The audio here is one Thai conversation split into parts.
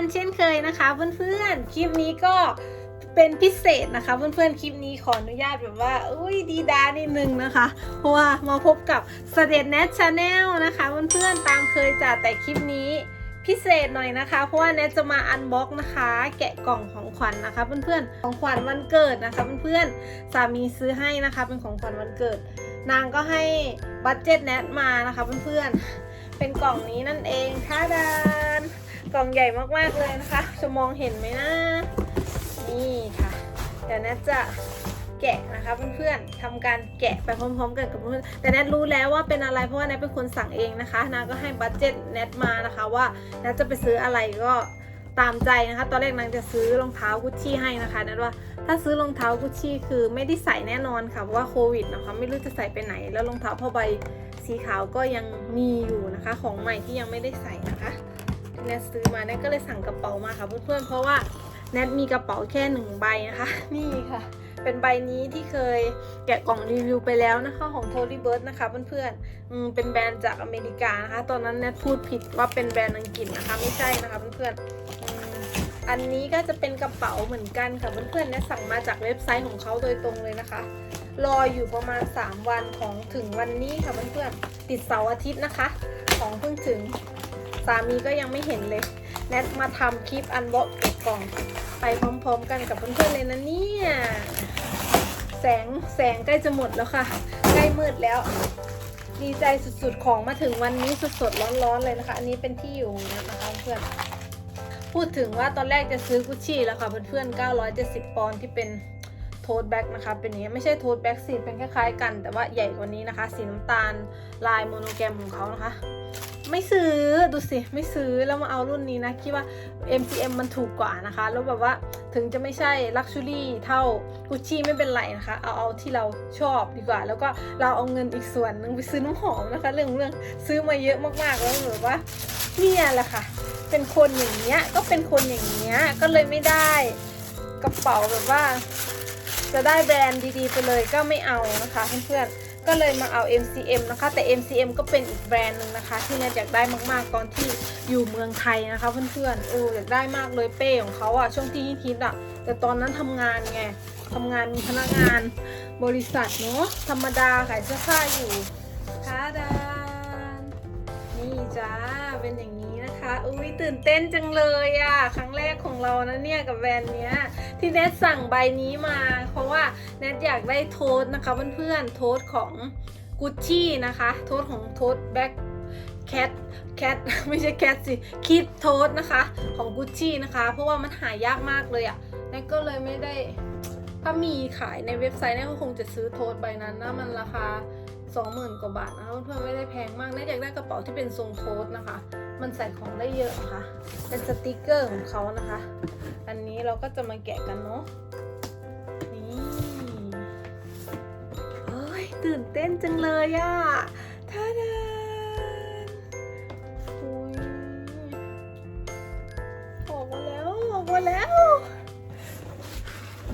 กันเช่นเคยนะคะ เพื่อนๆ คลิปนี้ก็เป็นพิเศษนะคะ เพื่อนๆ คลิปนี้ขออนุญาตแบบว่า อุ้ยดีดานิดนึงนะคะ เพราะว่ามาพบกับเสด็จแนทชาแนลนะคะ เพื่อนๆ ตามเคยจ้ะแต่คลิปนี้พิเศษหน่อยนะคะ เพราะว่าแนทจะมาอันบ็อกนะคะ แกะกล่องของขวัญนะคะ เพื่อนๆ ของขวัญวันเกิดนะคะ เพื่อนๆ สามีซื้อให้นะคะ เป็นของขวัญวันเกิด นางก็ให้บัตเจ็ตแนทมานะคะ เพื่อนๆ เป็นกล่องนี้นั่นเองท่าดาน กล่องใหญ่มากๆเลยนะคะ จะมองเห็นไหมนะ นี่ค่ะเดี๋ยวแนทจะแกะนะคะเพื่อนๆทำการแกะไปพร้อมๆ กันกับเพื่อนๆแต่แนทรู้แล้วว่าเป็นอะไรเพราะว่าแนทเป็นคนสั่งเองนะคะนางก็ให้บัตเจ็ตแนทมานะคะว่าแนทจะไปซื้ออะไรก็ตามใจนะคะ ตอนแรกนางจะซื้อรองเท้ากุชชี่ให้นะคะแนทว่าถ้าซื้อรองเท้ากุชชี่คือไม่ได้ใส่แน่นอนค่ะเพราะว่าโควิดนะคะไม่รู้จะใส่ไปไหน แล้วรองเท้าผ้าใบสีขาวก็ยังมีอยู่นะคะ ของใหม่ที่ยังไม่ได้ใส่นะคะ แนทซื้อมาแนทก็เลยสั่งกระเป๋ามาค่ะเพื่อนๆเพราะว่าแนทมีกระเป๋าแค่หนึ่งใบนะคะ นี่ค่ะ เป็นใบนี้ที่เคยแกะกล่องรีวิวไปแล้วนะคะของ t o r y Bird นะคะเพื่อนๆอืมเป็นแบรนด์จากอเมริกานะคะ ตอนนั้นแนทพูดผิดว่าเป็นแบรนด์อังกฤษนะคะ ไม่ใช่นะคะเพื่อนๆอืมอันนี้ก็จะเป็นกระเป๋าเหมือนกันค่ะเพื่อนๆแนทสั่งมาจากเว็บไซต์ของเขาโดยตรงเลยนะคะรออยู่ประมาณ 3 วันของถึงวันนี้ค่ะเพื่อนๆติดเสาร์อาทิตย์นะคะ ของเพิ่งถึง สามีก็ยังไม่เห็นเลย แนทมาทำคลิปอันบ็อกเก็บกล่อง ไปพร้อมๆกันกับเพื่อนๆเลยนะเนี่ย แสงแสงใกล้จะหมดแล้วค่ะ ใกล้มืดแล้ว ดีใจสุดๆของมาถึงวันนี้สดๆร้อนๆเลยนะคะ อันนี้เป็นที่อยู่นะคะเพื่อนพูดถึงว่าตอนแรกจะซื้อกุชชี่แล้วค่ะเพื่อนๆ970 ปอนด์ที่เป็น ทสแบ็กนะคะ เป็นนี้ไม่ใช่โทสแบ็กสีเป็นคล้ายๆกัน แต่ว่าใหญ่กว่านี้นะคะ สีน้ำตาลลายโมโนแกรมของเขานะคะ ไม่ซื้อดูสิ ไม่ซื้อแล้วมาเอารุ่นนี้นะคิดว่า MCM มันถูกกว่านะคะ แล้วแบบว่าถึงจะไม่ใช่ Luxury เท่า Gucci ไม่เป็นไรนะคะ เอาเอาที่เราชอบดีกว่า แล้วก็เราเอาเงินอีกส่วนหนึ่งไปซื้อน้ำหอมนะคะ เรื่องเรื่องซื้อมาเยอะมากๆแล้วแบบว่าเนี่ยแหละค่ะ เป็นคนอย่างเงี้ยก็เป็นคนอย่างเงี้ยก็เลยไม่ได้กระเป๋าแบบว่า จะได้แบรนด์ดีๆไปเลยก็ไม่เอานะคะเพื่อนๆก็เลยมาเอา MCM นะคะ แต่ MCM ก็เป็นอีกแบรนด์หนึ่งนะคะ ที่เนี่ยอยากได้มากๆตอนที่อยู่เมืองไทยนะคะเพื่อนๆเอออยากได้มากเลยเป้ของเขาอะช่วงที่ฮิตอะแต่ตอนนั้นทำงานไงทำงานพนักงานบริษัทเนาะธรรมดาขายเสื้อผ้าอยู่ท้าดานนี่จ้าเป็นอย่างนี้ อุ้ยตื่นเต้นจังเลยอะครั้งแรกของเรานะเนี่ยกับแบรนด์เนี้ย ที่เนทสั่งใบนี้มา เพราะว่าเนทอยากได้โทสนะคะเพื่อนๆโทสของกุชชี่นะคะ โทสของโทสแบ็คแคทแคทไม่ใช่แคทสิคิดโทสนะคะ ของกุชชี่นะคะ เพราะว่ามันหายากมากเลยอะ่ะเนทก็เลยไม่ได้ถ้ามีขายในเว็บไซต์เนทก็คงจะซื้อโทสใบนั้นนะมันราคา 20,000 กว่าบาทนะคะเพื่อนๆไม่ได้แพงมากเนทอยากได้กระเป๋าที่เป็นทรงโทสนะคะ มันใส่ของได้เยอะค่ะ เป็นสติกเกอร์ของเขานะคะ อันนี้เราก็จะมาแกะกันเนาะ นี่เฮ้ยตื่นเต้นจังเลยอะท่าดานอุ้ยออกมาแล้ว ออกมาแล้ว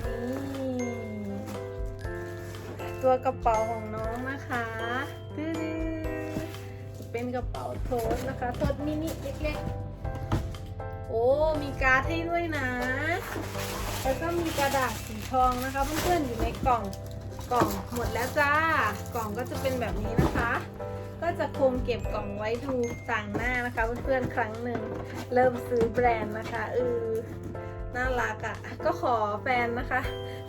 นี่ ตัวกระเป๋าของน้องนะคะตื้อๆเป็น กระเป๋าโทสนะคะโทสมินิเล็กๆ โอ้ มีการ์ดให้ด้วยนะ แล้วก็มีกระดาษสีทองนะคะ เพื่อนๆอยู่ในกล่องกล่องหมดแล้วจ้า กล่องก็จะเป็นแบบนี้นะคะ ก็จะคงเก็บกล่องไว้ดูต่างหน้านะคะ เพื่อนๆครั้งหนึ่งเริ่มซื้อแบรนด์นะคะเออน่ารักอะ่ะ ก็ขอแฟนนะคะ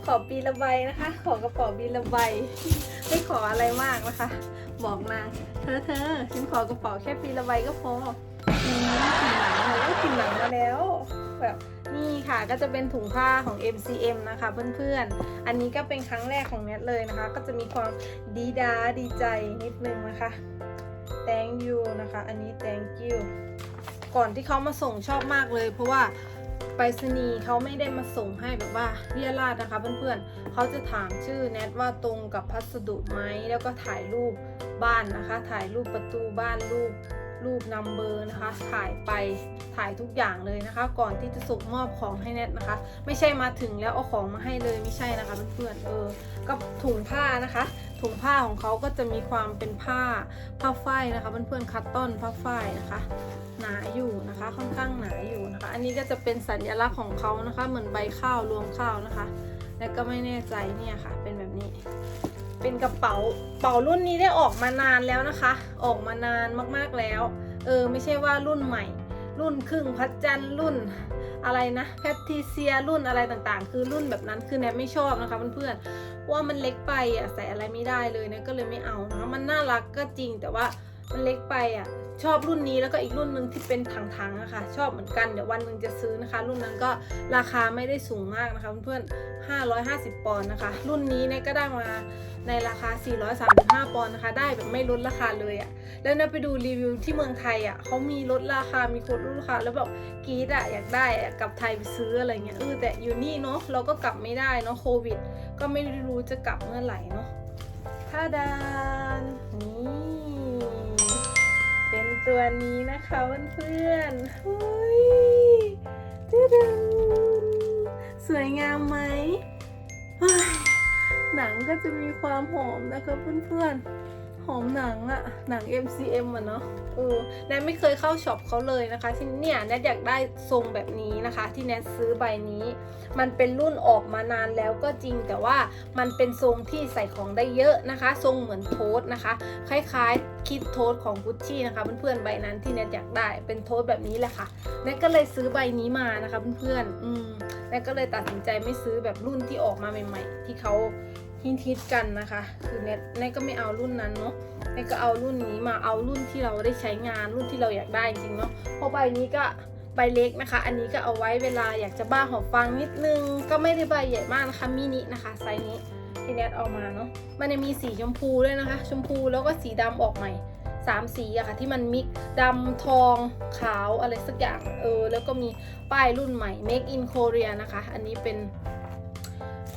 ขอปีละใบนะคะ ขอกระเป๋าปีละใบไม่ขออะไรมากนะคะ บอกนางเธอเธอฉันขอกระเป๋าแค่ปีละใบก็พออืมกลินหนังมาแล้วกลินหนังมาแล้วแบบนี่ค่ะก็จะเป็นถุงผ้าของ MCM นะคะเพื่อนๆ อันนี้ก็เป็นครั้งแรกของเน็ตเลยนะคะ ก็จะมีความดีดาดีใจนิดนึงนะคะ thank you นะคะ อันนี้ thank you ก่อนที่เขามาส่งชอบมากเลย เพราะว่าไปรษณีย์เขาไม่ได้มาส่งให้แบบว่าเรียราดนะคะเพื่อนๆเขาจะถามชื่อแนทว่าตรงกับพัสดุไหมแล้วก็ถ่ายรูป บ้านนะคะ ถ่ายรูปประตูบ้านรูปรูปนัมเบอร์นะคะ ถ่ายไปถ่ายทุกอย่างเลยนะคะ ก่อนที่จะส่งมอบของให้แนทนะคะ ไม่ใช่มาถึงแล้วเอาของมาให้เลยไม่ใช่นะคะเพื่อนๆเออกับถุงผ้านะคะ ถุงผ้าของเขาก็จะมีความเป็นผ้าผ้าฝ้ายนะคะเพื่อนๆคัตตอนผ้าฝ้ายนะคะ หนาอยู่นะคะค่อนข้างหนาอยู่นะคะ อันนี้ก็จะเป็นสัญลักษณ์ของเขานะคะ เหมือนใบข้าวรวงข้าวนะคะ และก็ไม่แน่ใจเนี่ยค่ะ เป็นแบบนี้ เป็นกระเป๋าเป๋ารุ่นนี้ได้ออกมานานแล้วนะคะ ออกมานานมากๆแล้ว เออไม่ใช่ว่ารุ่นใหม่ รุ่นครึ่งพัดจันทร์รุ่นอะไรนะแพทริเซียรุ่นอะไรต่างๆ คือรุ่นแบบนั้นคือแนทไม่ชอบนะคะเพื่อนๆว่ามันเล็กไปอะใส่อะไรไม่ได้เลยนะก็เลยไม่เอานะมันน่ารักก็จริงแต่ว่ามันเล็กไปอะ ชอบรุ่นนี้แล้วก็อีกรุ่นหนึ่งที่เป็นถังๆนะคะ ชอบเหมือนกันเดี๋ยววันหนึ่งจะซื้อนะคะ รุ่นนั้นก็ราคาไม่ได้สูงมากนะคะเพื่อนๆ550 ปอนด์นะคะ รุ่นนี้เนี่ยก็ได้มาในราคา 435 ปอนด์นะคะ ได้แบบไม่ลดราคาเลยอะ แล้วนะไปดูรีวิวที่เมืองไทยอะเขามีลดราคา มีโค้ดลดราคา แล้วแบบกีดอะอยากได้อะกลับไทยไปซื้ออะไรเงี้ยเออแต่อยู่นี่เนาะเราก็กลับไม่ได้เนาะโควิด ก็ไม่รู้จะกลับเมื่อไหร่เนาะท่าดา ตัวนี้นะคะเพื่อนๆเฮ้ยดึดึงสวยงามไหมหนังก็จะมีความหอมนะคะเพื่อนๆ หอมหนังอะหนัง MCM อะเนาะเออแนทไม่เคยเข้าช็อปเขาเลยนะคะ ที่เนี่ยแนทอยากได้ทรงแบบนี้นะคะ ที่แนทซื้อใบนี้ มันเป็นรุ่นออกมานานแล้วก็จริงแต่ว่ามันเป็นทรงที่ใส่ของได้เยอะนะคะ ทรงเหมือนโทสนะคะ คล้ายๆคิดโทสของกุชชี่นะคะเพื่อนๆใบนั้นที่แนทอยากได้เป็นโทสแบบนี้แหละค่ะแนทก็เลยซื้อใบนี้มานะคะเพื่อนๆอืมแนทก็เลยตัดสินใจไม่ซื้อแบบรุ่นที่ออกมาใหม่ ๆ ที่เขา ฮิตฮิตกันนะคะ คือเน็ตเน็ตก็ไม่เอารุ่นนั้นเนาะเน็ตก็เอารุ่นนี้มาเอารุ่นที่เราได้ใช้งานรุ่นที่เราอยากได้จริงเนาะเพราะใบนี้ก็ใบเล็กนะคะ อันนี้ก็เอาไว้เวลาอยากจะบ้าหอบฟังนิดนึง ก็ไม่ได้ใบใหญ่มากนะคะมินินะคะไซส์นี้ที่เน็ตเอามาเนาะมันจะมีสีชมพูด้วยนะคะ ชมพูแล้วก็สีดำออกใหม่สามสีอะค่ะที่มันมิกดำทองขาวอะไรสักอย่างเออแล้วก็มีป้ายรุ่นใหม่ Make in Korea นะคะ อันนี้เป็น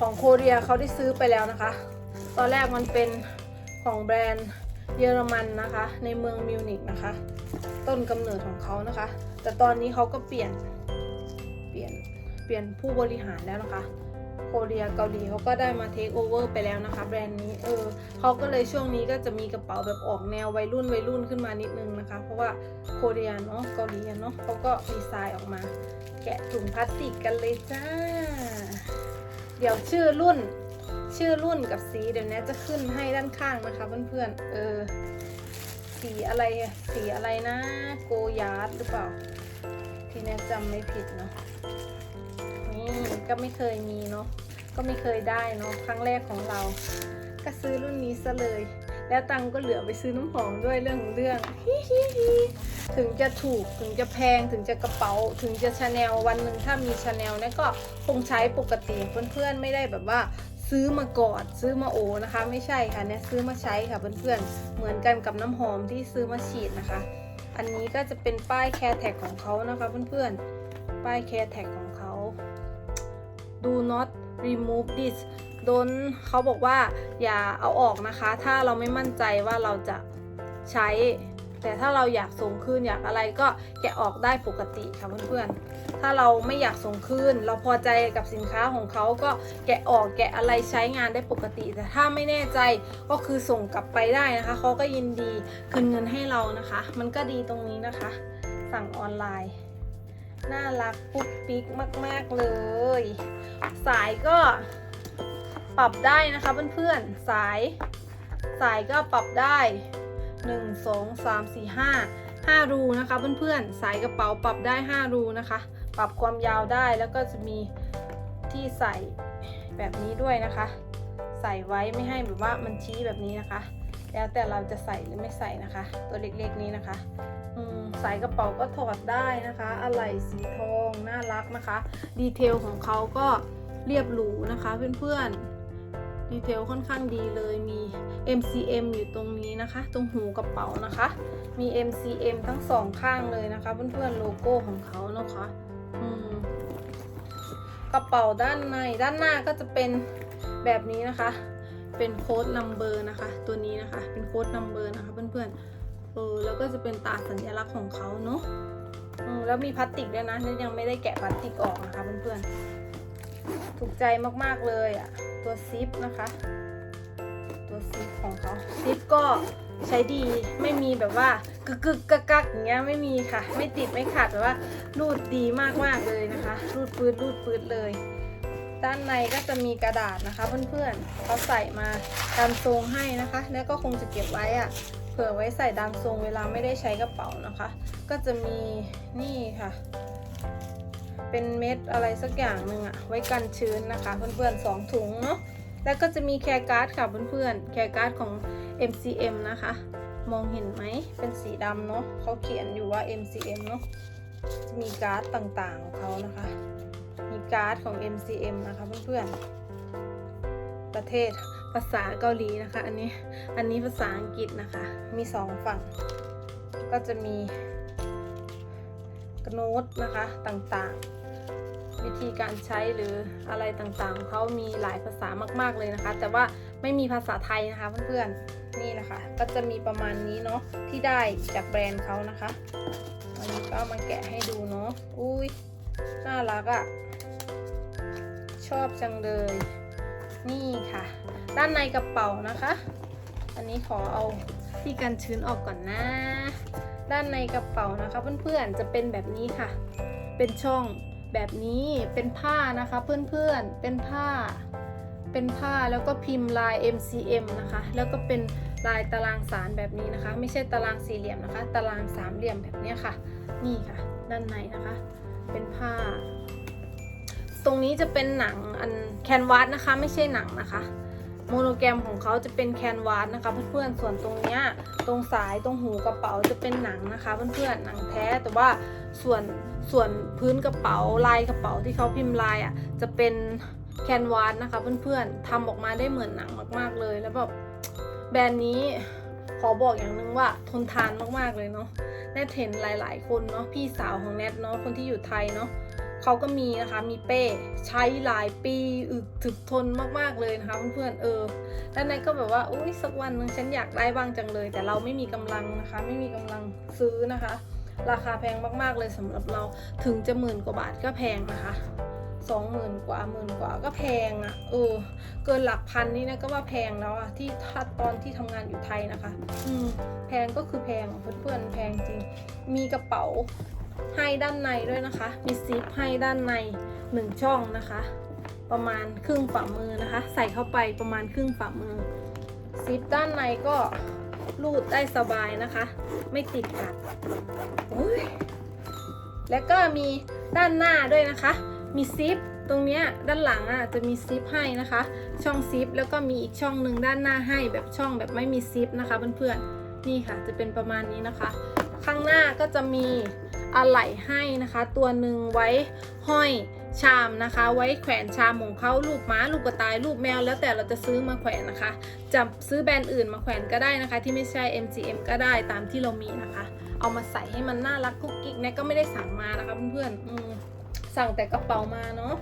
ของโคเรียเขาได้ซื้อไปแล้วนะคะ ตอนแรกมันเป็นของแบรนด์เยอรมันนะคะ ในเมืองมิวนิกนะคะ ต้นกำเนิดของเขานะคะ แต่ตอนนี้เขาก็เปลี่ยนเปลี่ยนเปลี่ยนผู้บริหารแล้วนะคะโคเรียเกาหลีเขาก็ได้มาเทคโอเวอร์ไปแล้วนะคะแบรนด์นี้เออเขาก็เลยช่วงนี้ก็จะมีกระเป๋าแบบออกแนววัยรุ่นวัยรุ่นขึ้นมานิดนึงนะคะ เพราะว่าโคเรียเนาะเกาหลีเนาะเขาก็ดีไซน์ออกมา แกะถุงพลาสติกกันเลยจ้า เดี๋ยวชื่อรุ่นชื่อรุ่นกับสีเดี๋ยวนี้จะขึ้นให้ด้านข้างนะคะเพื่อนๆ เออ สีอะไรสีอะไรนะโกยาร์ดหรือเปล่า ที่แน่จำไม่ผิดเนาะนี่ก็ไม่เคยมีเนาะก็ไม่เคยได้เนาะครั้งแรกของเรา ก็ซื้อรุ่นนี้ซะเลย แล้วตังก็เหลือไปซื้อน้ำหอมด้วยเรื่องของเรื่องฮิฮิฮิถึงจะถูกถึงจะแพงถึงจะกระเป๋า ถึงจะชาแนลวันหนึ่งถ้ามีชาแนลนี่ยก็คงใช้ปกติเพื่อนๆไม่ได้แบบว่าซื้อมากอดซื้อมาโอนะคะ ไม่ใช่ค่ะเนี่ยซื้อมาใช้ค่ะเพื่อนๆเหมือนกันกับน้ำหอมที่ซื้อมาฉีดนะคะ อันนี้ก็จะเป็นป้ายแคร์แท็กของเขานะคะเพื่อนๆป้ายแคร์แท็กของเขา do not remove this โดนเขาบอกว่าอย่าเอาออกนะคะ ถ้าเราไม่มั่นใจว่าเราจะใช้ แต่ถ้าเราอยากส่งคืนอยากอะไรก็แกะออกได้ปกติค่ะเพื่อนๆ ถ้าเราไม่อยากส่งคืนเราพอใจกับสินค้าของเขาก็แกะออกแกะอะไรใช้งานได้ปกติ แต่ถ้าไม่แน่ใจก็คือส่งกลับไปได้นะคะเขาก็ยินดีคืนเงินให้เรานะคะ มันก็ดีตรงนี้นะคะ สั่งออนไลน์น่ารักปุ๊กปิ๊กมาก ๆ เลย สายก็ ปรับได้นะคะเพื่อนๆสาย สายก็ปรับได้ 1 2 3 4 5 5 รูนะคะเพื่อนๆสายกระเป๋าปรับได้ 5 รูนะคะ ปรับความยาวได้แล้วก็จะมีที่ใส่แบบนี้ด้วยนะคะ ใส่ไว้ไม่ให้แบบว่ามันชี้แบบนี้นะคะ แล้วแต่เราจะใส่หรือไม่ใส่นะคะ ตัวเล็กๆนี้นะคะสายกระเป๋าก็ถอดได้นะคะ อะไหล่สีทองน่ารักนะคะ ดีเทลของเขาก็เรียบหรูนะคะเพื่อนๆ ดีเทลค่อนข้างดีเลยมี MCM อยู่ตรงนี้นะคะ ตรงหูกระเป๋านะคะ มี MCM ทั้งสองข้างเลยนะคะ เพื่อนๆโลโก้ของเขานะคะกระเป๋าด้านในด้านหน้าก็จะเป็นแบบนี้นะคะ เป็นโค้ดนัมเบอร์นะคะ ตัวนี้นะคะ เป็นโค้ดนัมเบอร์นะคะ เพื่อนๆเออแล้วก็จะเป็นตาสัญลักษณ์ของเขาเนาะอืมแล้วมีพลาสติกด้วยนะนี่ยังไม่ได้แกะพลาสติกออกนะคะเพื่อนๆถูกใจมากๆเลยอะ่ะ ตัวซิปนะคะ ตัวซิปของเขาซิปก็ใช้ดีไม่มีแบบว่ากึกกึกกักกักอย่างเงี้ยไม่มีค่ะ ไม่ติดไม่ขาดแบบว่ารูดดีมากๆเลยนะคะ รูดปืดรูดปืดเลย ด้านในก็จะมีกระดาษนะคะเพื่อนๆเขาใส่มาดันทรงให้นะคะ แล้วก็คงจะเก็บไว้อะเผื่อไว้ใส่ดันทรงเวลาไม่ได้ใช้กระเป๋านะคะ ก็จะมีนี่ค่ะ เป็นเม็ดอะไรสักอย่างหนึ่งอะไว้กันชื้นนะคะ เพื่อนๆสองถุงเนาะแล้วก็จะมีแคร์การ์ดค่ะเพื่อนๆแคร์การ์ดของ MCM นะคะ มองเห็นไหมเป็นสีดำเนาะเขาเขียนอยู่ว่า MCM เนาะจะมีการ์ดต่างๆของเขานะคะ มีการ์ดของ MCM นะคะเพื่อนๆประเทศภาษาเกาหลีนะคะ อันนี้อันนี้ภาษาอังกฤษนะคะ มีสองฝั่ง ก็จะมีโน้ตนะคะต่างๆ วิธีการใช้หรืออะไรต่างๆ เขามีหลายภาษามากๆเลยนะคะ แต่ว่าไม่มีภาษาไทยนะคะเพื่อนๆนี่นะคะ ก็จะมีประมาณนี้เนาะที่ได้จากแบรนด์เขานะคะวันนี้ก็มาแกะให้ดูเนาะอุ้ยน่ารักอะ่ะชอบจังเลยนี่ค่ะ ด้านในกระเป๋านะคะ อันนี้ขอเอาที่กันชื้นออกก่อนนะ ด้านในกระเป๋านะคะเพื่อนๆจะเป็นแบบนี้ค่ะ เป็นช่อง แบบนี้เป็นผ้านะคะเพื่อนๆเป็นผ้า เป็นผ้าแล้วก็พิมพ์ลาย MCM นะคะ แล้วก็เป็นลายตารางสารแบบนี้นะคะ ไม่ใช่ตารางสี่เหลี่ยมนะคะ ตารางสามเหลี่ยมแบบนี้ค่ะ นี่ค่ะ ด้านในนะคะ เป็นผ้า ตรงนี้จะเป็นหนังอันแคนวาสนะคะ ไม่ใช่หนังนะคะโมโนแกรมของเขาจะเป็นแคนวาสนะคะเพื่อนๆ ส่วนตรงเนี้ยตรงสายตรงหูกระเป๋าจะเป็นหนังนะคะเพื่อนๆ หนังแท้แต่ว่า ส่วนส่วนพื้นกระเป๋าลายกระเป๋าที่เขาพิมพ์ลายอะจะเป็นแคนวาสนะคะเพื่อนๆทำออกมาได้เหมือนหนังมากๆเลย แล้วแบบแบรนด์นี้ขอบอกอย่างหนึงว่าทนทานมากๆเลยเนาะแนทเห็นหลาย ๆ คนเนาะพี่สาวของแนทเนาะคนที่อยู่ไทยเนาะเขาก็มีนะคะมีเป้ใช้หลายปีอึดถึกทนมากๆเลยนะคะเพื่อนๆเออแล้วนายก็แบบว่าอุ้ยสักวันหนึ่งฉันอยากได้บ้างจังเลย แต่เราไม่มีกำลังนะคะ ไม่มีกำลังซื้อนะคะ ราคาแพงมากๆเลยสำหรับเราถึงจะหมื่นกว่าบาทก็แพงนะคะสองหมื่นกว่าหมื่นกว่าก็แพงอะ่ะเออเกินหลักพันนี่นะก็ว่าแพงแล้วอะที่ถ้าตอนที่ทำงานอยู่ไทยนะคะ อืมแพงก็คือแพงเพื่อนๆแพงจริง มีกระเป๋าให้ด้านในด้วยนะคะ มีซิปให้ด้านในหนึ่งช่องนะคะ ประมาณครึ่งฝ่ามือนะคะ ใส่เข้าไปประมาณครึ่งฝ่ามือซิปด้านในก็ รูดได้สบายนะคะ ไม่ติดกัดแล้วก็มีด้านหน้าด้วยนะคะ มีซิปตรงเนี้ยด้านหลังอะจะมีซิปให้นะคะ ช่องซิปแล้วก็มีอีกช่องหนึ่งด้านหน้าให้แบบช่องแบบไม่มีซิปนะคะเพื่อนๆนี่ค่ะจะเป็นประมาณนี้นะคะ ข้างหน้าก็จะมี อะไหล่ให้นะคะ ตัวหนึ่งไว้ห้อยชามนะคะ ไว้แขวนชามของเขารูปม้ารูปกระต่ายรูปแมว แล้วแต่เราจะซื้อมาแขวนนะคะ จะซื้อแบรนด์อื่นมาแขวนก็ได้นะคะ ที่ไม่ใช่ MCM ก็ได้ตามที่เรามีนะคะ เอามาใส่ให้มันน่ารักกุ๊กกิ๊กเนี่ยก็ไม่ได้สั่งมานะคะเพื่อนๆสั่งแต่กระเป๋ามาเนาะ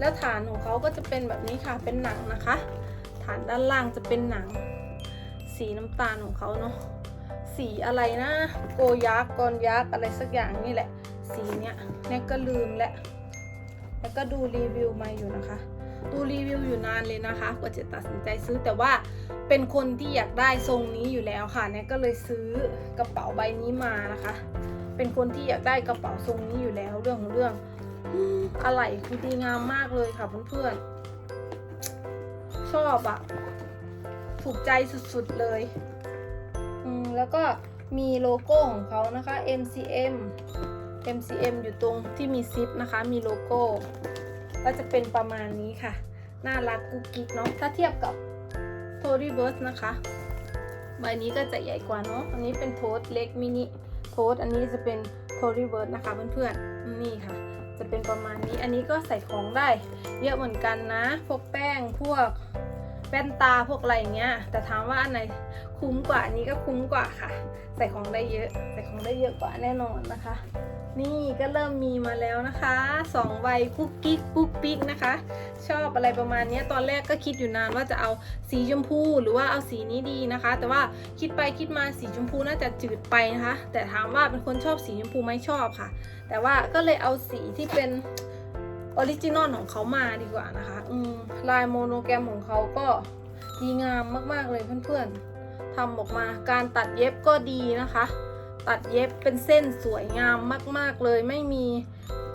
แล้วฐานของเขาก็จะเป็นแบบนี้ค่ะเป็นหนังนะคะ ฐานด้านล่างจะเป็นหนัง สีน้ำตาลของเขาเนาะ สีอะไรนะ โกยักษ์กอนยักษ์อะไรสักอย่างนี่แหละ สีเนี้ยเนี่ยก็ลืมแล้วแล้วก็ดูรีวิวมาอยู่นะคะ ดูรีวิวอยู่นานเลยนะคะกว่าจะตัดสินใจซื้อแต่ว่าเป็นคนที่อยากได้ทรงนี้อยู่แล้วค่ะเนี่ยก็เลยซื้อกระเป๋าใบนี้มานะคะ เป็นคนที่อยากได้กระเป๋าทรงนี้อยู่แล้วเรื่องของเรื่องอะไรคือดีงามมากเลยค่ะเพื่อนๆชอบอะถูกใจสุดๆเลย แล้วก็มีโลโก้ของเขานะคะ MCM MCM อยู่ตรงที่มีซิปนะคะ มีโลโก้ ก็จะเป็นประมาณนี้ค่ะ น่ารักกุ๊กกิ๊กเนาะ ถ้าเทียบกับ t o r y b u r s นะคะ ใบนี้ก็จะใหญ่กว่าเนาะ อันนี้เป็นโทสเล็กมินิโทสอันนี้จะเป็น t o r y b u r s นะคะเพื่อนๆ นี่ค่ะ จะเป็นประมาณนี้ อันนี้ก็ใส่ของได้ เยอะเหมือนกันนะ พวกแป้ง พวกแว่นตา พวกอะไรอย่างเงี้ย แต่ถามว่าอันไหน คุ้มกว่าอันนี้ก็คุ้มกว่าค่ะ ใส่ของได้เยอะ ใส่ของได้เยอะกว่าแน่นอนนะคะ นี่ก็เริ่มมีมาแล้วนะคะสองวัยกุ๊กกิ๊กปุ๊กปิ๊กนะคะ ชอบอะไรประมาณนี้ตอนแรกก็คิดอยู่นานว่าจะเอาสีชมพูหรือว่าเอาสีนี้ดีนะคะ แต่ว่าคิดไปคิดมาสีชมพูน่าจะจืดไปนะคะ แต่ถามว่าเป็นคนชอบสีชมพูไหมชอบค่ะ แต่ว่าก็เลยเอาสีที่เป็นออริจินอลของเขามาดีกว่านะคะ อืมลายโมโนแกรมของเขาก็ดีงามมาก ๆ เลยเพื่อน ๆ ทำออกมาการตัดเย็บก็ดีนะคะ ตัดเย็บเป็นเส้นสวยงามมาก ๆเลย ไม่มี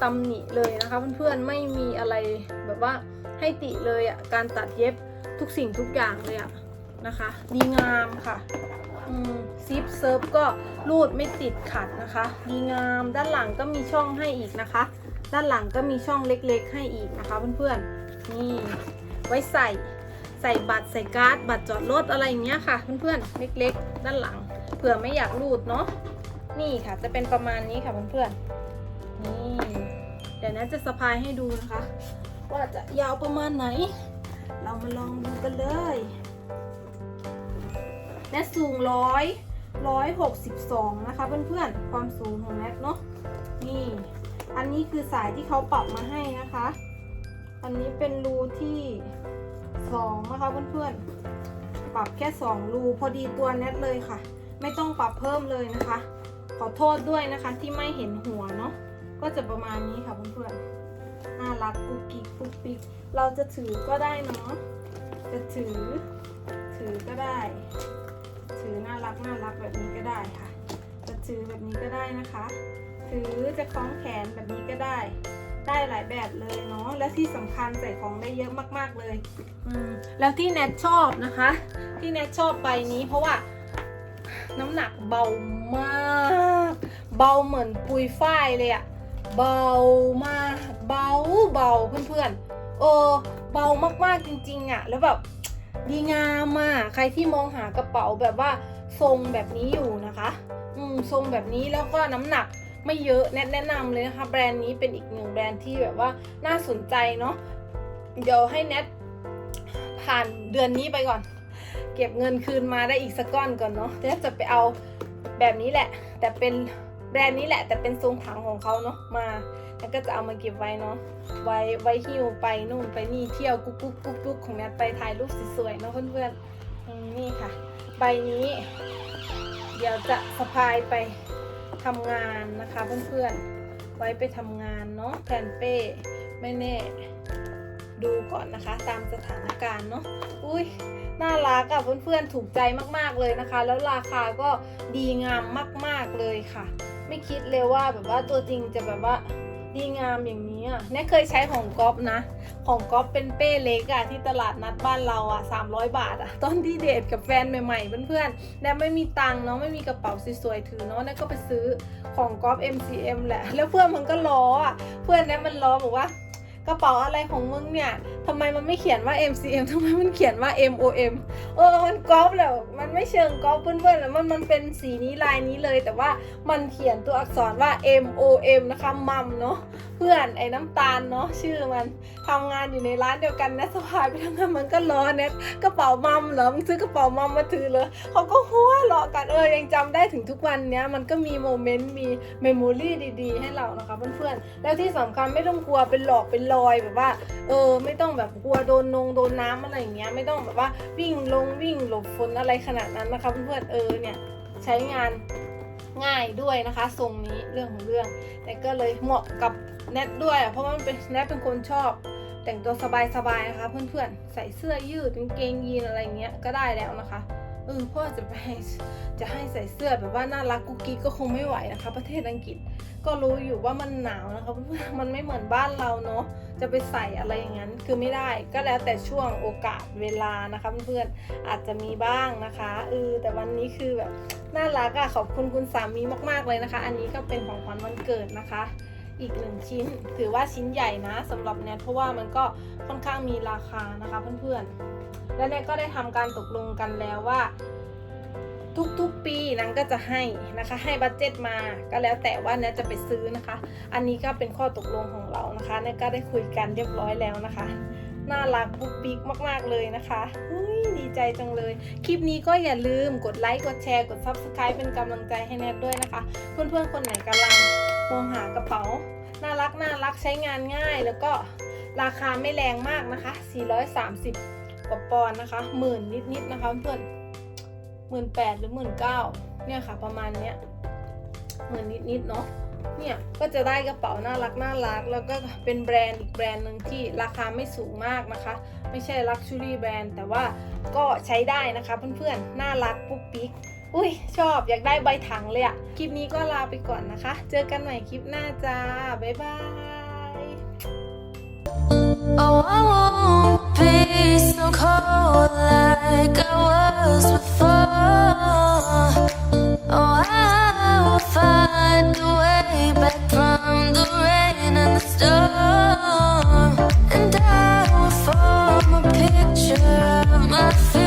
ตำหนิเลยนะคะเพื่อนๆไม่มีอะไรแบบว่าให้ติเลยอะ่ะการตัดเย็บทุกสิ่งทุกอย่างเลยอะ่ะนะคะ ดีงามค่ะซิปเซิร์ฟก็รูดไม่ติดขัดนะคะ ดีงามด้านหลังก็มีช่องให้อีกนะคะ ด้านหลังก็มีช่องเล็กๆให้อีกนะคะเพื่อนๆนี่ไว้ใส่ ใส่บัตรใส่การ์ดบัตรจอดรถอะไรอย่างเงี้ยค่ะ เพื่อนๆเล็กๆ ด้านหลังเผื่อไม่อยากรูดเนาะนี่ค่ะ จะเป็นประมาณนี้ค่ะเพื่อนๆนี่เดี๋ยวนะจะสะพายให้ดูนะคะ ว่าจะยาวประมาณไหน เรามาลองดูกันเลยแนทสูงร้อยร้อยหกสิบสองนะคะเพื่อนๆความสูงของแนทเนาะนี่ อันนี้คือสายที่เขาปรับมาให้นะคะ อันนี้เป็นรูที่ สองนะคะเพื่อนๆ ปรับแค่สองรูพอดีตัวแนทเลยค่ะ ไม่ต้องปรับเพิ่มเลยนะคะ ขอโทษด้วยนะคะที่ไม่เห็นหัวเนาะ ก็จะประมาณนี้ค่ะเพื่อนๆ น่ารักกุ๊กกิ๊กกุ๊กปิ๊ก เราจะถือก็ได้เนาะ จะถือ ถือก็ได้ ถือน่ารักน่ารักแบบนี้ก็ได้ค่ะ จะถือแบบนี้ก็ได้นะคะ ถือจะคล้องแขนแบบนี้ก็ได้ ได้หลายแบบเลยเนาะและที่สำคัญใส่ของได้เยอะมากๆเลยอืมแล้วที่แนทชอบนะคะ ที่แนทชอบใบนี้ เพราะว่าน้ำหนักเบามาก เบาเหมือนปุยฝ้ายเลยอะเบามากเบาเบาเพื่อนๆเออเบามากๆจริงๆอะแล้วแบบดีงามมากใครที่มองหากระเป๋าแบบว่าทรงแบบนี้อยู่นะคะ อืมทรงแบบนี้แล้วก็น้ำหนัก ไม่เยอะแนะแนะนำเลยนะคะแบรนด์นี้เป็นอีกหนึ่งแบรนด์ที่แบบว่าน่าสนใจเนาะเดี๋ยวให้แนทผ่านเดือนนี้ไปก่อน เก็บเงินคืนมาได้อีกสักก้อนก่อนเนาะแล้วจะไปเอาแบบนี้แหละ แต่เป็นแบรนด์นี้แหละ แต่เป็นทรงถังของเขาเนาะมาแล้วก็จะเอามาเก็บไว้เนาะไว้ไว้หิ้วไปนู่นไปนี่เที่ยวกุ๊กกุ๊กกุ๊กกุ๊กของแนทไปถ่ายรูปสวยๆเนาะเพื่อนๆนี่ค่ะ ใบนี้ เดี๋ยวจะสะพายไป ทำงานนะคะเพื่อนๆ ไว้ไปทำงานเนาะแผนเป้ไม่แน่ดูก่อนนะคะ ตามสถานการณ์เนาะอุ้ยน่ารักอะเพื่อนๆถูกใจมากๆเลยนะคะ แล้วราคาก็ดีงามมาก ๆเลยค่ะ ไม่คิดเลยว่าแบบว่าตัวจริงจะแบบว่าดีงามอย่างนี้ อะแน่เคยใช้ของก๊อฟนะ ของก๊อฟเป็นเป้เล็กอะที่ตลาดนัดบ้านเราอะ300 บาทอะตอนที่เดทกับแฟนใหม่ๆเพื่อนๆแน่ไม่มีตังค์เนาะไม่มีกระเป๋าสวยๆถือเนาะแน่ก็ไปซื้อของก๊อฟ MCM แหละ แล้วเพื่อนมันก็ล้ออะเพื่อนแน่มันล้อบอกว่า กระเป๋าอะไรของมึงเนี่ยทำไมมันไม่เขียนว่า MCM ทำไมมันเขียนว่า MOM เออ มันก๊อปแหละมันไม่เชิงก๊อปเพื่อนๆแล้วมันมันเป็นสีนี้ลายนี้เลย แต่ว่ามันเขียนตัวอักษรว่า MOM นะคะมัมเนาะเพื่อนไอ้น้ำตาลเนาะชื่อมันทำงานอยู่ในร้านเดียวกันนะสะพายไปทำงานมันก็ล้อเน็ตกระเป๋ามัมเหรอมึงซื้อกระเป๋ามัมมาถือเลยเขาก็หัวเราะกันเออยังจำได้ถึงทุกวันเนี้ยมันก็มีโมเมนต์มีเมมโมรี่ดีๆ ให้เรานะคะเพื่อนๆแล้วที่สำคัญไม่ต้องกลัวเป็นหลอกเป็นรออยแบบว่า เออ ไม่ต้องแบบกลัวโดนนงโดนน้ำอะไรอย่างเงี้ยไม่ต้องแบบว่าวิ่งลงวิ่งหลบฝนอะไรขนาดนั้นนะคะเพื่อนๆเออเนี่ยใช้งานง่ายด้วยนะคะ ทรงนี้เรื่องของเรื่อง แต่ก็เลยเหมาะกับแนทด้วย เพราะว่ามันเป็นแนทเป็นคนชอบ แต่งตัวสบายๆนะคะ เพื่อนๆใส่เสื้อยืดกางเกงยีนอะไรเงี้ยก็ได้แล้วนะคะ เออเพราะว่าจะไปจะให้ใส่เสื้อแบบว่าน่ารักกุ๊กกิ๊กก็คงไม่ไหวนะคะ ประเทศอังกฤษก็รู้อยู่ว่ามันหนาวนะคะเพื่อนๆมันไม่เหมือนบ้านเราเนาะจะไปใส่อะไรอย่างนั้นคือไม่ได้ก็แล้วแต่ช่วงโอกาสเวลานะคะเพื่อนๆอาจจะมีบ้างนะคะเออแต่วันนี้คือแบบน่ารักอะขอบคุณคุณสามีมากๆเลยนะคะ อันนี้ก็เป็นของขวัญวันเกิดนะคะ อีกหนึ่งชิ้น ถือว่าชิ้นใหญ่นะสำหรับแนทเพราะว่ามันก็ค่อนข้างมีราคานะคะเพื่อนๆ และแนทก็ได้ทำการตกลงกันแล้วว่า ทุกๆปีนางก็จะให้นะคะ ให้บัตเจ็ตมาก็แล้วแต่ว่าเนี่ยจะไปซื้อนะคะ อันนี้ก็เป็นข้อตกลงของเรานะคะเนี่ยก็ได้คุยกันเรียบร้อยแล้วนะคะน่ารักปุ๊กปิ๊กมาก ๆ เลยนะคะฮ้ยดีใจจังเลย คลิปนี้ก็อย่าลืมกดไลค์ กดแชร์ กด Subscribe เป็นกำลังใจให้แนทด้วยนะคะ เพื่อน ๆ คนไหนกำลัง มองหากระเป๋า น่ารักน่ารักใช้งานง่าย แล้วก็ราคาไม่แรงมากนะคะ 430 กว่าปอนด์นะคะหมื่นนิดๆนะคะเพื่อนหมื่นแปดหรือหมื่นเก้าเนี่ยค่ะประมาณเนี้ยหมื่นนิดๆเนาะเนี่ยก็จะได้กระเป๋าน่ารักน่ารัก แล้วก็เป็นแบรนด์อีกแบรนด์หนึ่งที่ราคาไม่สูงมากนะคะ ไม่ใช่ Luxury แบรนด์แต่ว่าก็ใช้ได้นะคะเพื่อนๆ น่ารักปุ๊กปิ๊ก อุ้ยชอบอยากได้ใบถังเลยอะคลิปนี้ก็ลาไปก่อนนะคะ เจอกันใหม่คลิปหน้าจ้า บ๊ายบาย Oh, I won't be so cold like I was before. Oh, I will find a way back from the rain and the storm. And I will form a picture of my future.